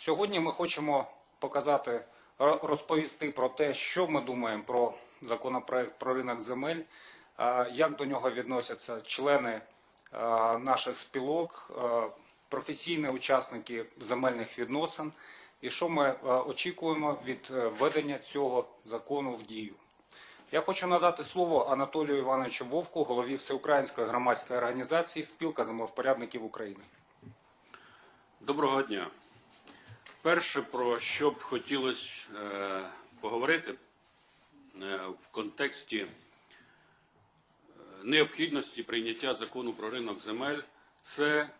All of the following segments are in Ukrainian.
Сьогодні ми хочемо показати, розповісти про те, що ми думаємо про законопроект про ринок земель, як до нього відносяться члени наших спілок, професійні учасники земельних відносин, і що ми очікуємо від е, введення цього закону в дію. Я хочу надати слово Анатолію Івановичу Вовку, голові Всеукраїнської громадської організації Спілка землевпорядників України. Доброго дня. Перше, про що б хотілося е, поговорити е, в контексті е, необхідності прийняття закону про ринок земель, це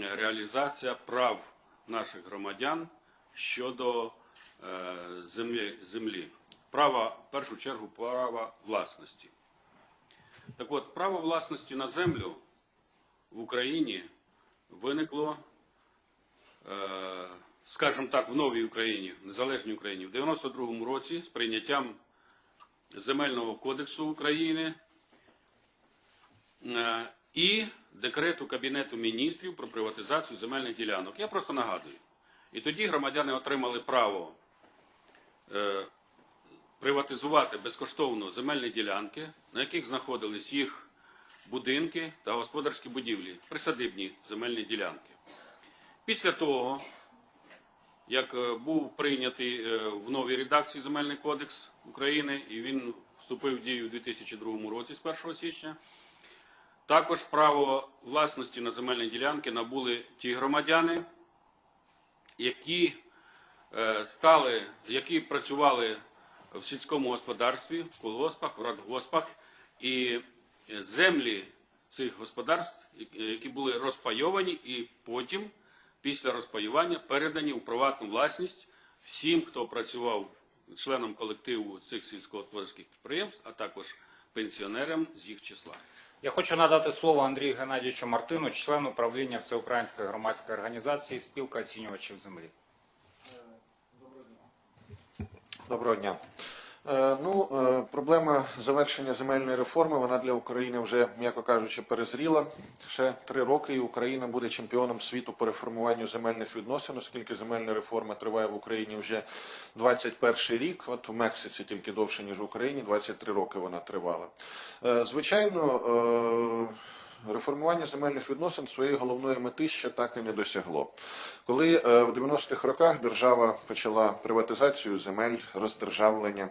реалізація прав наших громадян щодо землі. Права, в першу чергу, права власності. Так от, право власності на землю в Україні виникло скажімо так, в новій Україні, незалежній Україні, в 92-му році з прийняттям Земельного кодексу України е, і декрету Кабінету міністрів про приватизацію земельних ділянок. Я просто нагадую. І тоді громадяни отримали право е, приватизувати безкоштовно земельні ділянки, на яких знаходились їх будинки та господарські будівлі, присадибні земельні ділянки. Після того, як е, був прийнятий е, в новій редакції Земельний кодекс України, і він вступив в дію у 2002 році з 1 січня, також право власності на земельні ділянки набули ті громадяни, які е, стали, які працювали в сільському господарстві, в колгоспах, в радгоспах, і землі цих господарств, які були розпайовані, і потім, після розпаювання, передані у приватну власність всім, хто працював членом колективу цих сільськогосподарських підприємств, а також пенсіонерам з їх числа. Я хочу надати слово Андрію Геннадійовичу Мартину, члену правління Всеукраїнської громадської організації Спілка оцінювачів землі. Доброго дня. Е, Ну, е, проблема завершення земельної реформи, вона для України вже, м'яко кажучи, перезріла. Ще три роки і Україна буде чемпіоном світу по реформуванню земельних відносин, оскільки земельна реформа триває в Україні вже 21 рік. От в Мексиці тільки довше, ніж в Україні, 23 роки вона тривала. Е, Звичайно, е, Реформування земельних відносин своєї головної мети ще так і не досягло. Коли е, в 90-х роках держава почала приватизацію земель, роздержавлення,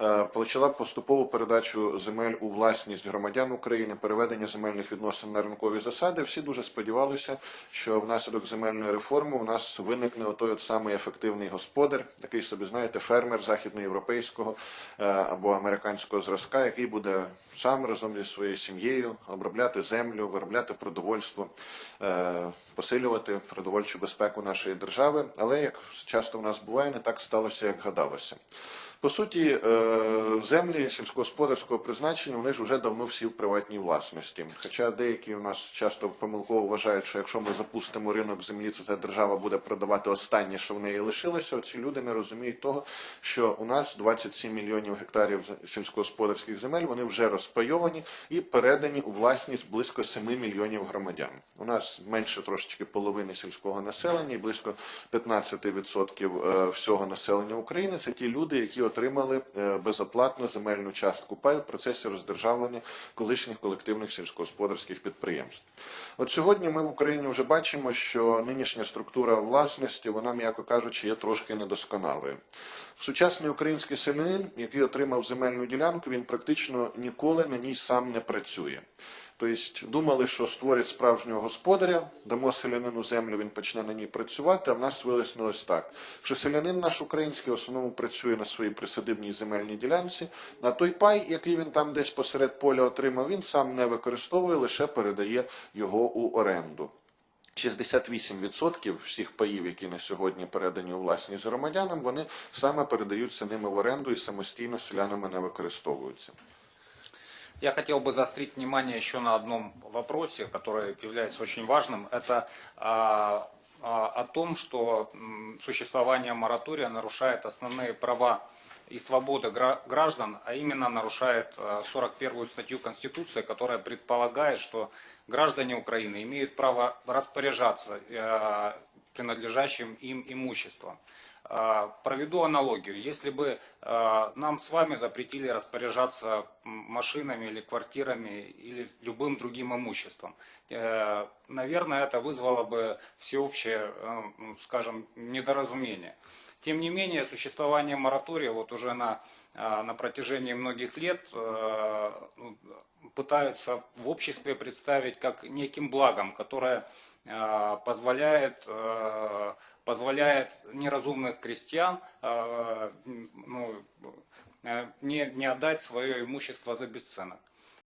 е, почала поступову передачу земель у власність громадян України, переведення земельних відносин на ринкові засади, всі дуже сподівалися, що внаслідок земельної реформи у нас виникне отой от самий ефективний господар, такий собі, знаєте, фермер західноєвропейського е, або американського зразка, який буде сам разом зі своєю сім'єю обробляти землю, виробляти продовольство, е, посилювати продовольчу безпеку нашої держави. Але як часто в нас буває, не так сталося, як гадалося. По суті, е, землі сільськогосподарського призначення вони ж вже давно всі в приватній власності. Хоча деякі у нас часто помилково вважають, що якщо ми запустимо ринок землі, то ця держава буде продавати останнє, що в неї лишилося. Ці люди не розуміють того, що у нас 27 мільйонів гектарів сільськогосподарських земель вони вже розпайовані і передані у власність близько 7 мільйонів громадян. У нас менше трошечки половини сільського населення і близько 15% е, всього населення України. Це ті люди, які отримали е, безоплатну земельну частку паю в процесі роздержавлення колишніх колективних сільськогосподарських підприємств. От сьогодні ми в Україні вже бачимо, що нинішня структура власності, вона, м'яко кажучи, є трошки недосконалою. Сучасний український селянин, який отримав земельну ділянку, він практично ніколи на ній сам не працює. Тобто думали, що створять справжнього господаря, дамо селянину землю, він почне на ній працювати, а в нас вияснилось так, що селянин наш український в основному працює на своїй присадибній земельній ділянці, а той пай, який він там десь посеред поля отримав, він сам не використовує, лише передає його у оренду. 68% всіх паїв, які на сьогодні передані у власність громадянам, вони саме передаються ними в оренду і самостійно селянами не використовуються. Я хотел бы заострить внимание еще на одном вопросе, который является очень важным. Это а, а, о том, что существование моратория нарушает основные права и свободы гра- граждан, а именно нарушает а, 41 статью Конституции, которая предполагает, что граждане Украины имеют право распоряжаться э, принадлежащим им имуществом. А, Проведу аналогию. Если бы а, нам с вами запретили распоряжаться машинами или квартирами или любым другим имуществом, э, наверное, это вызвало бы всеобщее, э, скажем, недоразумение. Тем не менее, существование моратория вот уже на, на протяжении многих лет э, ну, пытаются в обществе представить как неким благом, которое э, позволяет, э, позволяет неразумных крестьян э, м, ну, э, не, не отдать свое имущество за бесценок.